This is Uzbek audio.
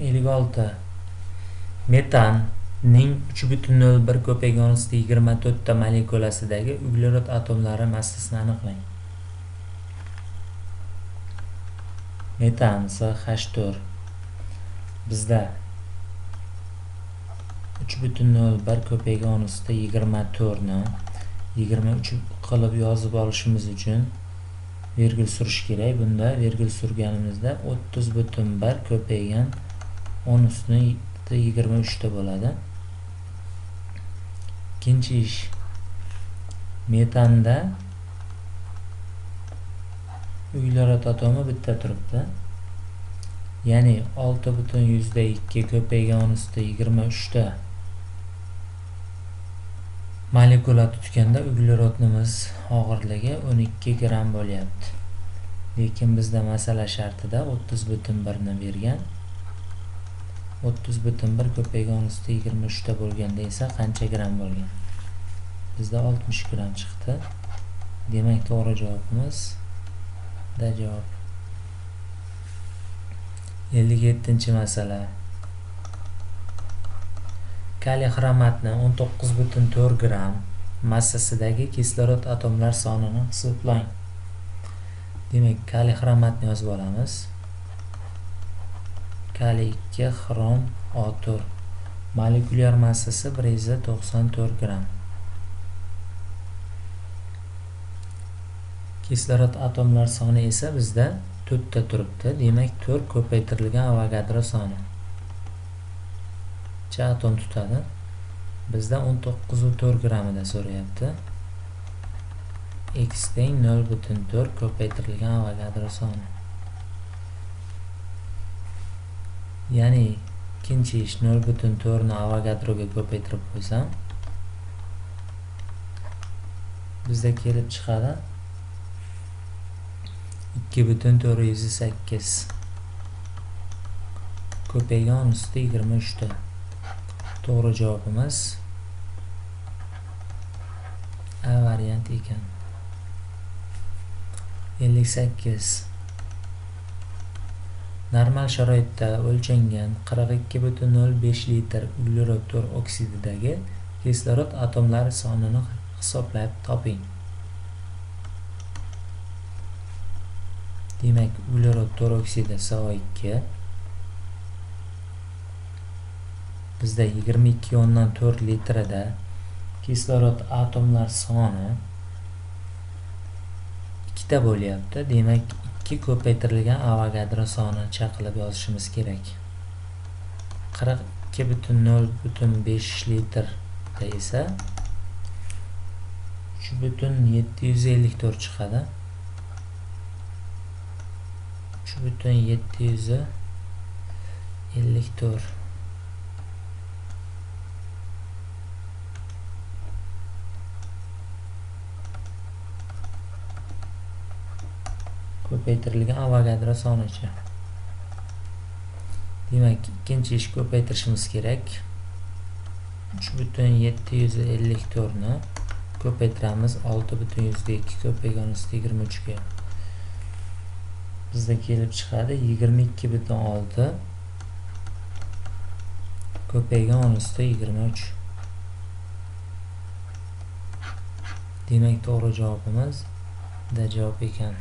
ellik olti. Metanning uch butun nol bir yigirma to'rtta molekulasidagi uglerod atomlari massasini aniqlang. Metan h to'rt. Bizda uch butun nol bir ko'paygan usti yigirma to'rtni yigirma uch qilib yozib olishimiz uchun vergul surish kerak. Bunda vergul surganimizda o'ttiz butun bir ko'paygan o'n ustini yigirma uchta bo'ladi. Ikkinchi ish. Metanda uglerod atomi bitta turibdi. Ya'ni olti butun yuzda ikki ko'paygan o'n ustida yigirma uchta molekula tutganda uglerodimiz og'irligi o'n ikki gramm bo'lyapti. Lekin bizda masala shartida o'ttiz butun birni bergan. O'ttiz butun bir ko'paygan ustida yigirma uchta bo'lganda esa qancha gramm bo'lgan? Bizda oltmish gramm chiqdi. Demak to'g'ri javobimiz d javob. Ellik yettinchi masala. Kaliy xromatni o'n to'qqiz butun to'rt gramm massasidagi kislorod atomlar sonini hisoblang. Demak kaliy xromatni yozib olamiz. Kaliy xrom o4 molekulyar massasi bir yuz to'qson to'rt gramm kislorod atomlar soni esa bizda to'rtta turibdi demak to'rt ko'paytirilgan avogadro soni. Cha atom tutadi? Bizda o'n to'qqizu to'rt grammida so'rayapti. X teng nol butun to'rt ko'paytirilgan avogadro soni. Ya'ni ikkinchi ish nol butun to'rtni avogadroga ko'paytirib qo'ysam bizda kelib chiqadi. Ikki butun to'rt yuz sakkiz. Ko'paygan usti yigirma uchta. To'g'ri javobimiz. A variant ekan. Ellik sakkiz. Normal sharoitda o'lchangan qirq ikki butun nol besh litr uglerodtor oksididagi kislorod atomlari sonini hisoblab toping. Demak uglerod to'rt oksidi so2 bizda yigirma ikki o'ndan to'rt litrida kislorod atomlar soni ikkita bo'lyapti. Demak ikki ko'paytirilgan avogadro sonini chaqilib yozishimiz kerak. Qirq ikki butun nol butun besh litrda esa uch butun yetti yuz ellik to'rt chiqadi. Uch butun yetti yuz ellik to'rt. Ko'paytirilgan avogadro sonichi demak ikkinchi ish ko'paytirishimiz kerak. Uch butun yetti yuz ellik to'rtni ko'paytiramiz. Olti butun yuzda ikki ko'paygan usti yigirma uchga. Bizda kelib chiqadi. Yigirma ikki butun olti ko'paygan o'n usti yigirma uch. Demak to'g'ri javobimiz d javob ekan.